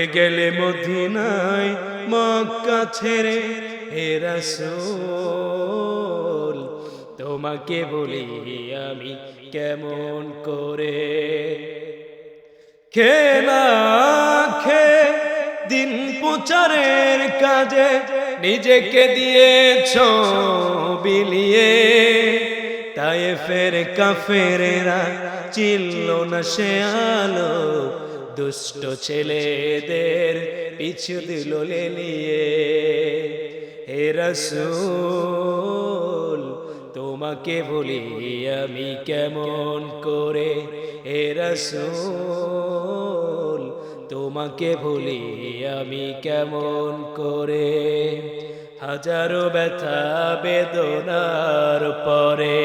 চলে গেলে মদিনায় মক্কা ছেড়ে, হে রাসূল, তোমাকে বলি আমি কেমন করে? খেলা দিন প্রচারের কাজে নিজেকে দিয়েছ বিলিয়ে তাই ফের কাফেরেরা চিল্ল না সে আলো দুষ্ট ছেলেদের পিছু দিল নিয়ে। হে রসুল, তোমাকে বলি আমি কেমন করে? হে রসুল, তোমাকে ভুলি আমি কেমন করে? হাজারো ব্যথা বেদনার পরে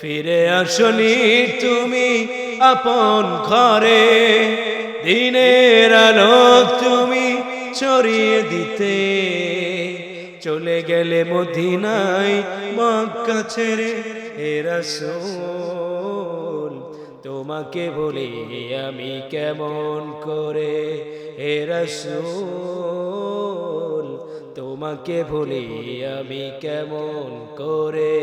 ফিরে আসনি তুমি আপন ঘরে। দিনের আলো তুমি ছড়িয়ে দিতে। চলে গেলে মদিনায় মক্কা ছেড়ে এরা তোমাকে বলি আমি কেমন করে? এরা তোমাকে ভুলি আমি কেমন করে?